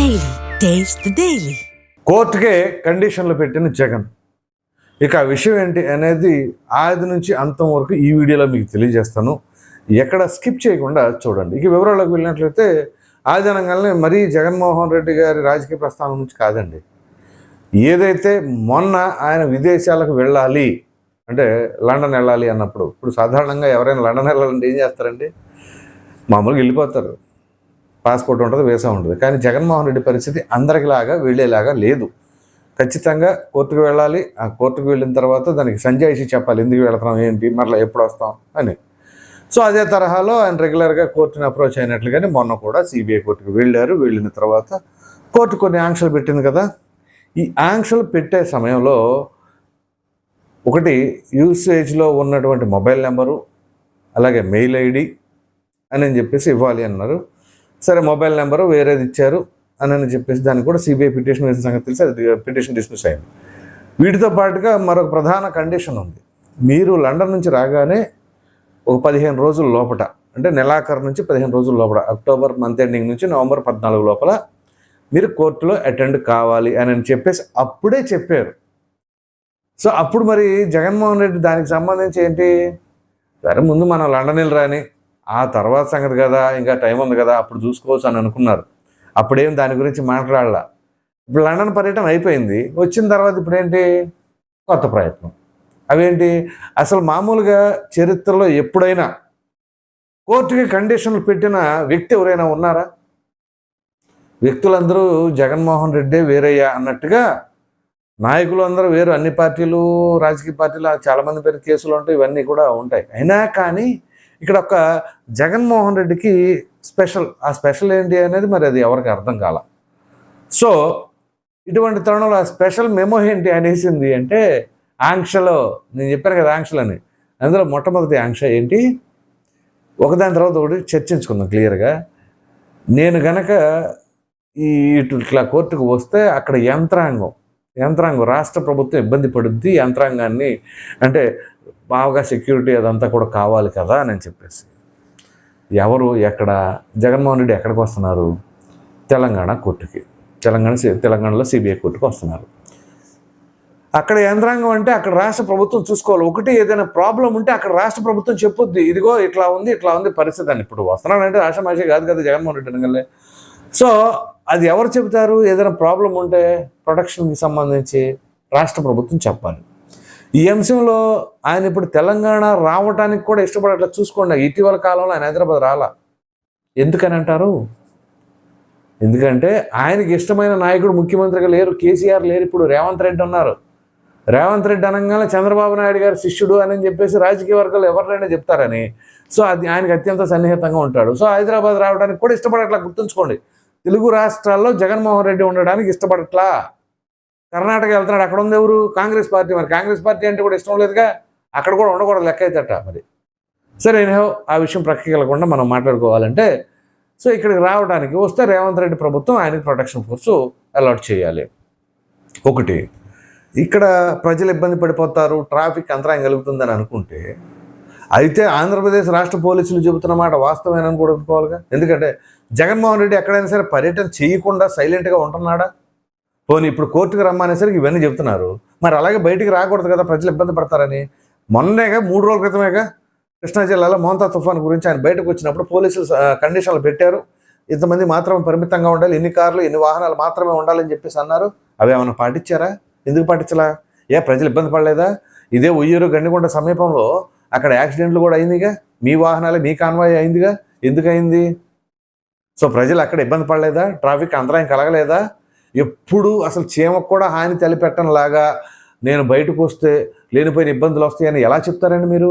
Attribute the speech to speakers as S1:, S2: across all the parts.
S1: Daily taste daily
S2: కోర్టుకే కండిషన్లు పెట్టిన జగన్. ఇక ఆ విషయం ఏంటి అనేది ఆది నుంచి అంతం వరకు ఈ వీడియోలో మీకు తెలియజేస్తాను. ఎక్కడ స్కిప్ చేయకుండా చూడండి. ఇక వివరాలకు వెళ్ళినట్లయితే ఆది అనగానే మరీ జగన్మోహన్ రెడ్డి గారి రాజకీయ ప్రస్థానం నుంచి కాదండి. ఏదైతే మొన్న ఆయన విదేశాలకు వెళ్ళాలి అంటే లండన్ వెళ్ళాలి అన్నప్పుడు ఇప్పుడు సాధారణంగా ఎవరైనా లండన్ వెళ్ళాలంటే ఏం చేస్తారండి? మామూలుగా వెళ్ళిపోతారు. పాస్పోర్ట్ ఉంటుంది వీసా ఉంటుంది. కానీ జగన్మోహన్ రెడ్డి పరిస్థితి అందరికిలాగా వెళ్ళేలాగా లేదు. ఖచ్చితంగా కోర్టుకు వెళ్ళాలి. ఆ కోర్టుకు వెళ్ళిన తర్వాత దానికి సంజాయిషి చెప్పాలి ఎందుకు వెళతాం ఏంటి మరలా ఎప్పుడు వస్తాం అని. సో అదే తరహాలో ఆయన రెగ్యులర్గా కోర్టుని అప్రోచ్ అయినట్లుగానే మొన్న కూడా సిబిఐ కోర్టుకు వెళ్ళారు. వెళ్ళిన తర్వాత కోర్టు కొన్ని ఆంక్షలు పెట్టింది కదా. ఈ ఆంక్షలు పెట్టే సమయంలో ఒకటి యూసేజ్లో ఉన్నటువంటి మొబైల్ నెంబరు అలాగే మెయిల్ ఐడి అని చెప్పేసి ఇవ్వాలి అన్నారు. సరే మొబైల్ నెంబరు వేరేది ఇచ్చారు అని అని చెప్పేసి దాన్ని కూడా సిబిఐ పిటిషన్ వేసిన సంగతి తెలిసి అది పిటిషన్ డిస్మిస్ అయింది. వీటితో పాటుగా మరొక ప్రధాన కండిషన్ ఉంది. మీరు లండన్ నుంచి రాగానే ఒక పదిహేను రోజుల లోపట అంటే నెలాఖరు నుంచి పదిహేను రోజుల లోపల అక్టోబర్ మంత్ ఎండింగ్ నుంచి నవంబర్ పద్నాలుగు లోపల మీరు కోర్టులో అటెండ్ కావాలి అని అని చెప్పేసి అప్పుడే చెప్పారు. సో అప్పుడు మరి జగన్మోహన్ రెడ్డి దానికి సంబంధించి ఏంటి? సరే ముందు మనం లండన్ వెళ్ళి రాని ఆ తర్వాత సంగతి కదా ఇంకా టైం ఉంది కదా అప్పుడు చూసుకోవచ్చు అని అనుకున్నారు. అప్పుడేం దాని గురించి మాట్లాడాల. ఇప్పుడు లండన్ పర్యటన అయిపోయింది. వచ్చిన తర్వాత ఇప్పుడు ఏంటి కొత్త ప్రయత్నం. అవేంటి? అసలు మామూలుగా చరిత్రలో ఎప్పుడైనా కోర్టుకి కండిషన్లు పెట్టిన వ్యక్తి ఎవరైనా ఉన్నారా? వ్యక్తులందరూ జగన్మోహన్ రెడ్డి వేరయ్యా అన్నట్టుగా నాయకులు అందరూ వేరు. అన్ని పార్టీలు రాజకీయ పార్టీలు చాలామంది పేరు కేసులు ఉంటాయి ఇవన్నీ కూడా ఉంటాయి. అయినా కానీ ఇక్కడ ఒక జగన్మోహన్ రెడ్డికి స్పెషల్ ఆ స్పెషల్ ఏంటి అనేది మరి అది ఎవరికి అర్థం కాల. సో ఇటువంటి తరుణంలో ఆ స్పెషల్ మెమో ఏంటి అనేసింది అంటే ఆంక్షలో నేను చెప్పాను కదా ఆంక్షలు అని అందులో మొట్టమొదటి ఆంక్ష ఏంటి? ఒకదాని తర్వాత ఒకటి చర్చించుకుందాం క్లియర్గా. నేను గనక ఈ ఇటు ఇట్లా కోర్టుకు వస్తే అక్కడ యంత్రాంగం యంత్రాంగం రాష్ట్ర ప్రభుత్వం ఇబ్బంది పడుద్ది యంత్రాంగాన్ని అంటే బాగా సెక్యూరిటీ అదంతా కూడా కావాలి కదా అని చెప్పేసి. ఎవరు ఎక్కడ జగన్మోహన్ రెడ్డి ఎక్కడికి వస్తున్నారు? తెలంగాణ కోర్టుకి. తెలంగాణ సి- తెలంగాణలో సిబిఐ కోర్టుకు వస్తున్నారు. అక్కడ యంత్రాంగం అంటే అక్కడ రాష్ట్ర ప్రభుత్వం చూసుకోవాలి. ఒకటి ఏదైనా ప్రాబ్లం ఉంటే అక్కడ రాష్ట్ర ప్రభుత్వం చెప్పొద్ది. ఇదిగో ఇట్లా ఉంది ఇట్లా ఉంది పరిస్థితి అని. ఇప్పుడు వస్తున్నానంటే ఆషమాషి కాదు కదా జగన్మోహన్ రెడ్డి అనగలే సో అది ఎవరు చెబుతారు? ఏదైనా ప్రాబ్లం ఉంటే ప్రొటెక్షన్కి సంబంధించి రాష్ట్ర ప్రభుత్వం చెప్పాలి. ఈ అంశంలో ఆయన ఇప్పుడు తెలంగాణ రావటానికి కూడా ఇష్టపడట్లా. చూసుకోండి ఇటీవల కాలంలో ఆయన హైదరాబాద్ రాలా? ఎందుకని అంటారు? ఎందుకంటే ఆయనకి ఇష్టమైన నాయకుడు ముఖ్యమంత్రిగా లేరు కేసీఆర్ లేరు ఇప్పుడు రేవంత్ రెడ్డి ఉన్నారు. రేవంత్ రెడ్డి అనగానే చంద్రబాబు నాయుడు గారి శిష్యుడు అని చెప్పేసి రాజకీయ వర్గాలు ఎవరినైనా చెప్తారని. సో అది ఆయనకి అత్యంత సన్నిహితంగా ఉంటాడు. సో హైదరాబాద్ రావడానికి కూడా ఇష్టపడట్లా గుర్తుంచుకోండి. తెలుగు రాష్ట్రాల్లో జగన్మోహన్ రెడ్డి ఉండడానికి ఇష్టపడట్లా? కర్ణాటక వెళ్తున్నాడు. అక్కడ ఉంది ఎవరు? Congress party. మరి కాంగ్రెస్ పార్టీ అంటే కూడా ఇష్టం లేదుగా. అక్కడ కూడా ఉండకూడదు. లెక్క అవుతట మరి. సరే నేను ఆ విషయం ప్రక్కకి వెళ్ళకుండా మనం మాట్లాడుకోవాలంటే సో ఇక్కడికి రావడానికి వస్తే రేవంత్ రెడ్డి ప్రభుత్వం ఆయనకి ప్రొటెక్షన్ ఫోర్స్ అలాట్ చేయాలి. ఒకటి ఇక్కడ ప్రజలు ఇబ్బంది పడిపోతారు. ట్రాఫిక్ అంతరాయం కలుగుతుందని అనుకుంటే అయితే ఆంధ్రప్రదేశ్ రాష్ట్ర పోలీసులు చెబుతున్న మాట వాస్తవేనని కూడా ఒప్పుకోవాలిగా. ఎందుకంటే జగన్మోహన్ రెడ్డి ఎక్కడైనా సరే పర్యటన చేయకుండా సైలెంట్గా ఉంటున్నాడా? పోనీ ఇప్పుడు కోర్టుకు రమ్మనేసరికి ఇవన్నీ చెప్తున్నారు. మరి అలాగే బయటికి రాకూడదు కదా ప్రజలు ఇబ్బంది పడతారని. మొన్నేగా మూడు రోజుల క్రితమేగా కృష్ణా జిల్లాలో మోంతా తుఫాన్ గురించి ఆయన బయటకు వచ్చినప్పుడు పోలీసులు కండిషన్లు పెట్టారు. ఇంతమంది మాత్రమే పరిమితంగా ఉండాలి. ఎన్ని కార్లు ఎన్ని వాహనాలు మాత్రమే ఉండాలని చెప్పేసి అన్నారు. అవి ఏమైనా పాటించారా? ఎందుకు పాటించలా? ఏ ప్రజలు ఇబ్బంది పడలేదా? ఇదే ఉయ్యూరు గండికొండ సమీపంలో అక్కడ యాక్సిడెంట్లు కూడా అయిందిగా. మీ వాహనాలే మీ కాన్వాయ్ అయిందిగా. ఎందుకు అయింది సో ప్రజలు అక్కడ ఇబ్బంది పడలేదా? ట్రాఫిక్ అంతరాయం కలగలేదా? ఎప్పుడు అసలు చీమకు కూడా హాని తలపెట్టంలాగా నేను బయటకు వస్తే లేనిపోయిన ఇబ్బందులు వస్తాయని ఎలా చెప్తారండి మీరు?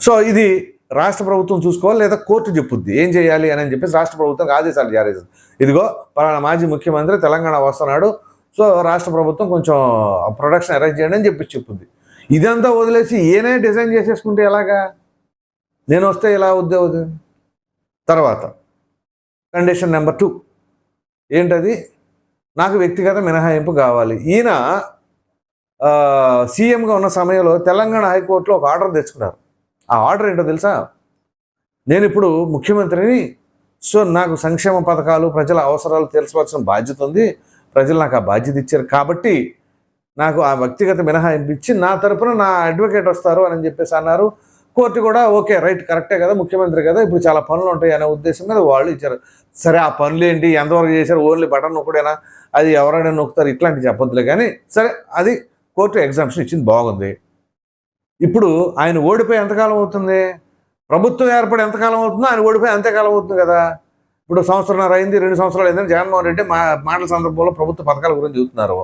S2: సో ఇది రాష్ట్ర ప్రభుత్వం చూసుకోవాలి లేదా కోర్టు చెప్పుద్ది. ఏం చేయాలి అని చెప్పేసి రాష్ట్ర ప్రభుత్వం ఆదేశాలు జారీ చేసింది. ఇదిగో పలానా మాజీ ముఖ్యమంత్రి తెలంగాణ వస్తున్నాడు. సో రాష్ట్ర ప్రభుత్వం కొంచెం ప్రొడక్షన్ అరేంజ్ చేయండి అని చెప్పి చెప్పుద్ది. ఇదంతా వదిలేసి ఏనే డిజైన్ చేసేసుకుంటే ఎలాగా? నేను వస్తే ఇలా వద్దే అవుతుంది తర్వాత కండిషన్ నెంబర్ టూ. ఏంటది? నాకు వ్యక్తిగత మినహాయింపు కావాలి. ఈయన సీఎంగా ఉన్న సమయంలో తెలంగాణ హైకోర్టులో ఒక ఆర్డర్ తెచ్చుకున్నారు. ఆ ఆర్డర్ ఏంటో తెలుసా? నేను ఇప్పుడు ముఖ్యమంత్రిని సో నాకు సంక్షేమ పథకాలు ప్రజల అవసరాలు తెలుసుకోవాల్సిన బాధ్యత ఉంది. ప్రజలు నాకు ఆ బాధ్యత ఇచ్చారు. కాబట్టి నాకు ఆ వ్యక్తిగత మినహాయింపు ఇచ్చి నా తరపున నా అడ్వకేట్ వస్తారు అని చెప్పేసి అన్నారు. కోర్టు కూడా ఓకే రైట్ కరెక్టే కదా ముఖ్యమంత్రి కదా ఇప్పుడు చాలా పనులు ఉంటాయి అనే ఉద్దేశం మీద వాళ్ళు ఇచ్చారు. సరే ఆ పనులు ఏంటి ఎంతవరకు చేశారు ఓన్లీ బటన్ నొక్కడైనా అది ఎవరైనా నొక్కుతారు ఇట్లాంటి చెప్పొద్దులే కానీ సరే అది కోర్టు ఎగ్జామ్షన్ ఇచ్చింది బాగుంది. ఇప్పుడు ఆయన ఓడిపోయి ఎంతకాలం అవుతుంది? ప్రభుత్వం ఏర్పడి ఎంతకాలం అవుతుందో ఆయన ఓడిపోయి అంతకాలం అవుతుంది కదా. ఇప్పుడు సంవత్సరంన్నర అయింది రెండు సంవత్సరాలు అయిందని జగన్మోహన్ రెడ్డి మా మాటల సందర్భంలో ప్రభుత్వ పథకాల గురించి చూస్తున్నారు.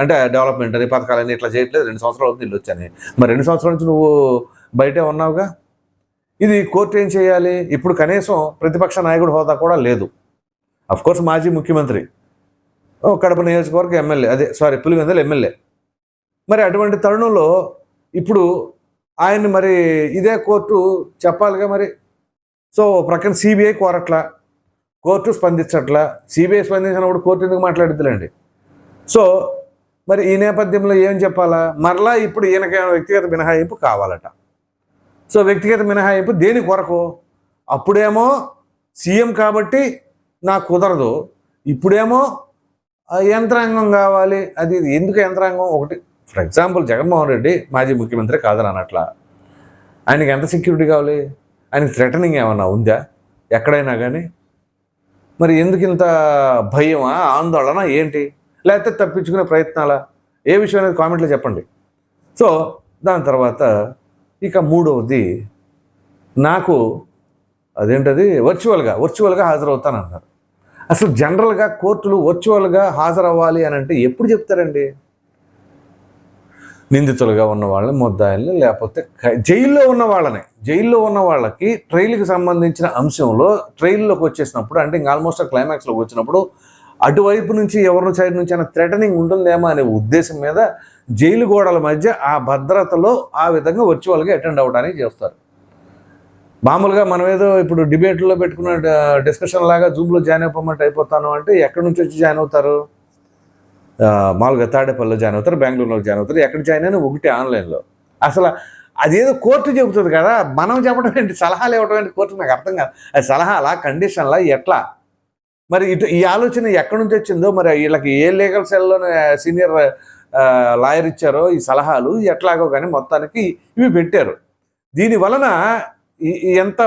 S2: అంటే డెవలప్మెంట్ అని పథకాలని ఇట్లా చేయట్లేదు రెండు సంవత్సరాలు అవుతుంది ఇల్లు వచ్చాని మరి రెండు సంవత్సరాల నుంచి నువ్వు బయటే ఉన్నావుగా? ఇది కోర్టు ఏం చేయాలి? ఇప్పుడు కనీసం ప్రతిపక్ష నాయకుడు హోదా కూడా లేదు. అఫ్ కోర్స్ మాజీ ముఖ్యమంత్రి. కడప నియోజకవర్గ ఎమ్మెల్యే. అదే సారీ పులివెందల ఎమ్మెల్యే. మరి అటువంటి తరుణంలో ఇప్పుడు ఆయన్ని మరి ఇదే కోర్టు చెప్పాలిగా మరి? సో ప్రక్కన సిబిఐ కోరట్లా? కోర్టు స్పందించట్లా? సిబిఐ స్పందించినప్పుడు కోర్టు ఎందుకు మాట్లాడుతులేండి? సో మరి ఈ నేపథ్యంలో ఏం చెప్పాలా? మరలా ఇప్పుడు ఈయనకైనా వ్యక్తిగత మినహాయింపు కావాలట. సో వ్యక్తిగత మినహాయింపు దేని కొరకు? అప్పుడేమో సీఎం కాబట్టి నాకు కుదరదు. ఇప్పుడేమో ఆ యంత్రాంగం కావాలి. అది ఎందుకు యంత్రాంగం? ఒకటి ఫర్ ఎగ్జాంపుల్ జగన్మోహన్ రెడ్డి మాజీ ముఖ్యమంత్రి కాదని అనట్లా ఆయనకి ఎంత సెక్యూరిటీ కావాలి? ఆయనకి థ్రెటనింగ్ ఏమన్నా ఉందా? ఎక్కడైనా కానీ మరి ఎందుకు ఇంత భయమా? ఆందోళన ఏంటి? లేకపోతే తప్పించుకునే ప్రయత్నాలా? ఏ విషయం అనేది కామెంట్లో చెప్పండి. సో దాని తర్వాత ఇక మూడవది నాకు అదేంటది? వర్చువల్గా వర్చువల్గా హాజరవుతానన్నారు అసలు జనరల్గా కోర్టులు వర్చువల్గా హాజరవ్వాలి అని అంటే ఎప్పుడు చెప్తారండి? నిందితులుగా ఉన్న వాళ్ళని ముద్దాయిల్ని లేకపోతే జైల్లో ఉన్న వాళ్ళని జైల్లో ఉన్న వాళ్ళకి ట్రైల్కి సంబంధించిన అంశంలో ట్రైల్లోకి వచ్చేసినప్పుడు అంటే ఇంకా ఆల్మోస్ట్ క్లైమాక్స్లోకి వచ్చినప్పుడు అటువైపు నుంచి ఎవరి సైడ్ నుంచి అయినా థ్రెటనింగ్ ఉంటుందేమో అనే ఉద్దేశం మీద జైలు గోడల మధ్య ఆ భద్రతలో ఆ విధంగా వర్చువల్గా అటెండ్ అవ్వడానికి చేస్తారు. మామూలుగా మనం ఏదో ఇప్పుడు డిబేట్లో పెట్టుకున్న డిస్కషన్ లాగా జూమ్లో జాయిన్ అయిపోమంటే అయిపోతాను అంటే ఎక్కడి నుంచి వచ్చి జాయిన్ అవుతారు? మామూలుగా తాడేపల్లిలో జాయిన్ అవుతారు బెంగళూరులో జాయిన్ అవుతారు ఎక్కడ జాయిన్ అయినా ఒకటి ఆన్లైన్లో. అసలు అదేదో కోర్టు చెబుతుంది కదా మనం చెప్పడం ఏంటి? సలహాలు ఇవ్వడం ఏంటి? కోర్టు నాకు అర్థం కాదు. అది సలహాలా కండిషన్లా ఎట్లా? మరి ఇటు ఈ ఆలోచన ఎక్కడి నుంచి వచ్చిందో? మరి వీళ్ళకి ఏ లీగల్ సెల్లో సీనియర్ లాయర్ ఇచ్చారో ఈ సలహాలు ఎట్లాగో కానీ మొత్తానికి ఇవి పెట్టారు. దీని వలన ఈ- ఎంత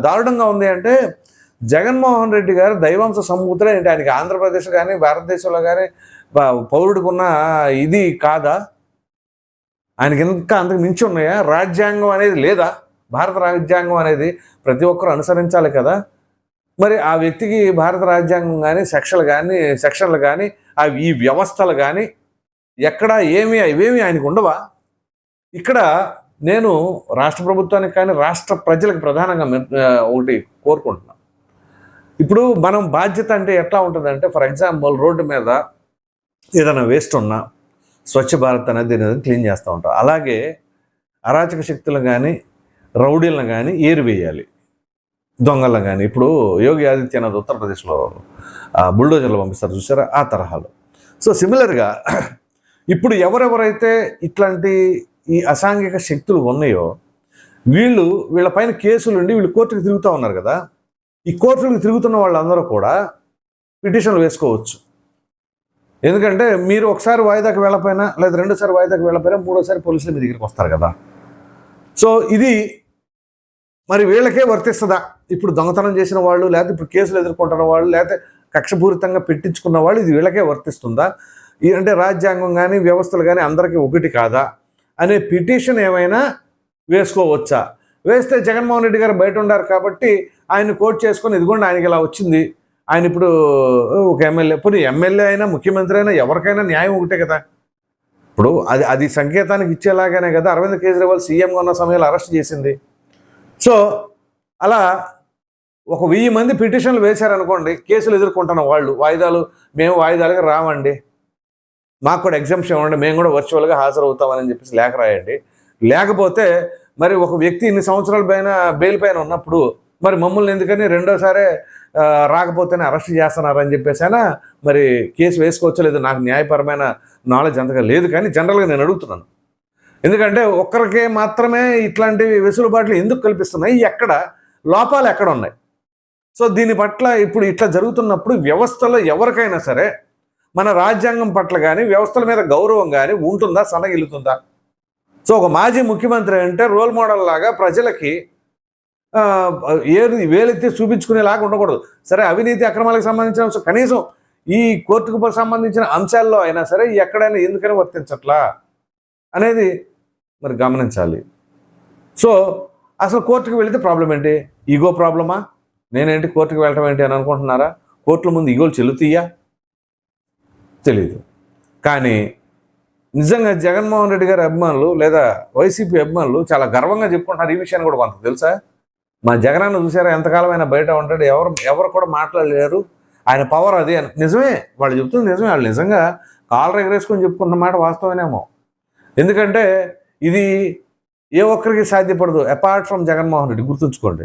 S2: దారుణంగా ఉంది అంటే జగన్మోహన్ రెడ్డి గారు దైవాంశ సంబూతుడే ఆయనకి ఆంధ్రప్రదేశ్ కానీ భారతదేశంలో కానీ పౌరుడికి ఉన్న ఇది కాదా? ఆయనకి ఇంకా అంతకు మించి ఉన్నాయా? రాజ్యాంగం అనేది లేదా? భారత రాజ్యాంగం అనేది ప్రతి ఒక్కరు అనుసరించాలి కదా. మరి ఆ వ్యక్తికి భారత రాజ్యాంగం కానీ సెక్షన్లు కానీ సెక్షన్లు కానీ అవి ఈ వ్యవస్థలు కానీ ఎక్కడ ఏమి ఇవేమి ఆయనకు ఉండవా? ఇక్కడ నేను రాష్ట్ర ప్రభుత్వానికి కానీ రాష్ట్ర ప్రజలకు ప్రధానంగా ఒకటి కోరుకుంటున్నాను ఇప్పుడు మనం బాధ్యత అంటే ఎట్లా ఉంటుందంటే ఫర్ ఎగ్జాంపుల్ రోడ్డు మీద ఏదైనా వేస్ట్ ఉన్నా స్వచ్ఛ భారత్ అనేది క్లీన్ చేస్తూ ఉంటాం అలాగే అరాచక శక్తులను కానీ రౌడీలను కానీ ఏరివేయాలి. దొంగలను కానీ ఇప్పుడు యోగి ఆదిత్యనాథ్ ఉత్తరప్రదేశ్లో బుల్డోజర్లు పంపిస్తారు చూసారా? ఆ తరహాలో. సో సిమిలర్గా ఇప్పుడు ఎవరెవరైతే ఇట్లాంటి ఈ అసాంఘిక శక్తులు ఉన్నాయో వీళ్ళు వీళ్ళపైన కేసులుండి వీళ్ళు కోర్టుకు తిరుగుతూ ఉన్నారు కదా ఈ కోర్టులకు తిరుగుతున్న వాళ్ళందరూ కూడా పిటిషన్లు వేసుకోవచ్చు. ఎందుకంటే మీరు ఒకసారి వాయిదాకి వెళ్ళపోయినా లేదా రెండోసారి వాయిదాకి వెళ్ళపోయినా మూడోసారి పోలీసులు మీ దగ్గరికి వస్తారు కదా. సో ఇది మరి వీళ్ళకే వర్తిస్తుందా? ఇప్పుడు దొంగతనం చేసిన వాళ్ళు లేకపోతే ఇప్పుడు కేసులు ఎదుర్కొంటున్న వాళ్ళు లేకపోతే కక్షపూరితంగా పెట్టించుకున్న వాళ్ళు ఇది వీళ్ళకే వర్తిస్తుందా? అంటే రాజ్యాంగం కానీ వ్యవస్థలు కానీ అందరికీ ఒకటి కాదా? అనే పిటిషన్ ఏమైనా వేసుకోవచ్చా? వేస్తే జగన్మోహన్ రెడ్డి గారు బయట ఉన్నారు కాబట్టి ఆయన కోట్ చేసుకొని ఇదిగోండి ఆయనకి ఇలా వచ్చింది. ఆయన ఇప్పుడు ఒక ఎమ్మెల్యే పోనీ ఎమ్మెల్యే అయినా ముఖ్యమంత్రి అయినా ఎవరికైనా న్యాయం ఒకటే కదా. ఇప్పుడు అది అది సంకేతానికి ఇచ్చేలాగానే కదా అరవింద్ కేజ్రీవాల్ సీఎంగా ఉన్న సమయంలో అరెస్ట్ చేసింది. సో అలా ఒక వెయ్యి మంది పిటిషన్లు వేశారనుకోండి కేసులు ఎదుర్కొంటున్న వాళ్ళు వాయిదాలు మేము వాయిదాలుగా రావండి. మాకు కూడా ఎగ్జామ్షన్ ఇవ్వండి మేము కూడా వర్చువల్గా హాజరవుతామని చెప్పేసి లేఖ రాయండి. లేకపోతే మరి ఒక వ్యక్తి ఇన్ని సంవత్సరాల పైన బెయిల్ పైన ఉన్నప్పుడు మరి మమ్మల్ని ఎందుకని రెండోసారే రాకపోతేనే అరెస్ట్ చేస్తున్నారని చెప్పేసి అయినా మరి కేసు వేసుకోవచ్చు లేదు నాకు న్యాయపరమైన నాలెడ్జ్ అంతగా లేదు కానీ జనరల్గా నేను అడుగుతున్నాను. ఎందుకంటే ఒక్కరికే మాత్రమే ఇట్లాంటి వెసులుబాట్లు ఎందుకు కల్పిస్తున్నాయి? ఎక్కడ? లోపాలు ఎక్కడ ఉన్నాయి? సో దీని పట్ల ఇప్పుడు ఇట్లా జరుగుతున్నప్పుడు వ్యవస్థలో ఎవరికైనా సరే మన రాజ్యాంగం పట్ల కానీ వ్యవస్థల మీద గౌరవం కానీ ఉంటుందా సన్నగిల్లుతుందా సో ఒక మాజీ ముఖ్యమంత్రి అంటే రోల్ మోడల్ లాగా ప్రజలకి ఏది వేలెత్తి చూపించుకునేలాగా ఉండకూడదు. సరే అవినీతి అక్రమాలకు సంబంధించిన కనీసం ఈ కోర్టుకు సంబంధించిన అంశాల్లో అయినా సరే ఎక్కడైనా ఎందుకని వర్తించట్లా? అనేది మరి గమనించాలి. సో అసలు కోర్టుకు వెళితే ప్రాబ్లం ఏంటి? ఈగో ప్రాబ్లమా? నేనేంటి కోర్టుకు వెళ్ళటం ఏంటి అని అనుకుంటున్నారా? కోర్టుల ముందు ఈగోలు చెల్లుతీయా? తెలీదు. కానీ నిజంగా జగన్మోహన్ రెడ్డి గారి అభిమానులు లేదా వైసీపీ అభిమానులు చాలా గర్వంగా చెప్పుకుంటున్నారు ఈ విషయాన్ని కూడా కొంత తెలుసా? మా జగనన్న చూసారా ఎంతకాలమైనా బయట ఉంటాడు ఎవరు ఎవరు కూడా మాట్లాడలేరు. ఆయన పవర్ అది అని. నిజమే వాళ్ళు చెప్తుంది నిజమే. వాళ్ళు నిజంగా కాలర్ ఎగరేసుకొని చెప్పుకున్న మాట వాస్తవమేనేమో ఎందుకంటే ఇది ఏ ఒక్కరికి సాధ్యపడదు అపార్ట్ ఫ్రమ్ జగన్మోహన్ రెడ్డి. గుర్తుంచుకోండి.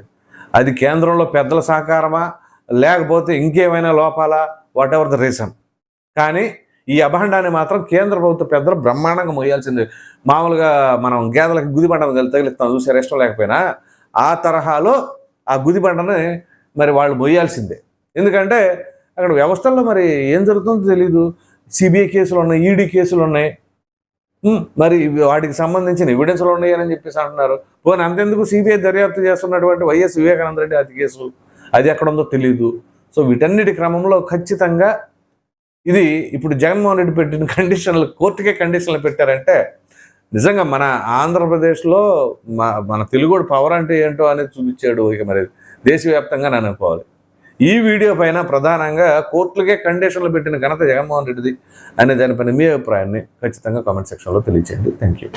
S2: అది కేంద్రంలో పెద్దల సహకారమా లేకపోతే ఇంకేమైనా లోపాలా? వాట్ ఎవర్ ద రీజన్ కానీ ఈ అభాండాన్ని మాత్రం కేంద్ర ప్రభుత్వ పెద్దలు బ్రహ్మాండంగా మోయాల్సింది. మామూలుగా మనం గేదెలకు గుదిబండను తగిలిస్తాం చూసే ఇష్టం లేకపోయినా ఆ తరహాలో ఆ గుదిబండని మరి వాళ్ళు మొయ్యాల్సిందే ఎందుకంటే అక్కడ వ్యవస్థల్లో మరి ఏం జరుగుతుందో తెలీదు. సిబిఐ కేసులు ఉన్నాయి ఈడీ కేసులు ఉన్నాయి. మరి వాటికి సంబంధించిన ఎవిడెన్స్లు ఉన్నాయని చెప్పేసి అంటున్నారు. పోనీ అంతెందుకు సిబిఐ దర్యాప్తు చేస్తున్నటువంటి వైఎస్ వివేకానంద రెడ్డి అది కేసు? అది ఎక్కడ ఉందో తెలియదు సో వీటన్నిటి క్రమంలో ఖచ్చితంగా ఇది ఇప్పుడు జగన్మోహన్ రెడ్డి పెట్టిన కండిషన్లు కోర్టుకే కండిషన్లు పెట్టారంటే నిజంగా మన ఆంధ్రప్రదేశ్లో మా మన తెలుగుడు పవర్ అంటే ఏంటో అనేది చూపించాడు ఇక మరి దేశవ్యాప్తంగా నేను అనుకోవాలి. ఈ వీడియో పైన ప్రధానంగా కోర్టులకే కండిషన్లు పెట్టిన ఘనత జగన్మోహన్ రెడ్డిది అనే దానిపైన మీ అభిప్రాయాన్ని ఖచ్చితంగా కామెంట్ సెక్షన్లో తెలియచేయండి. Thank you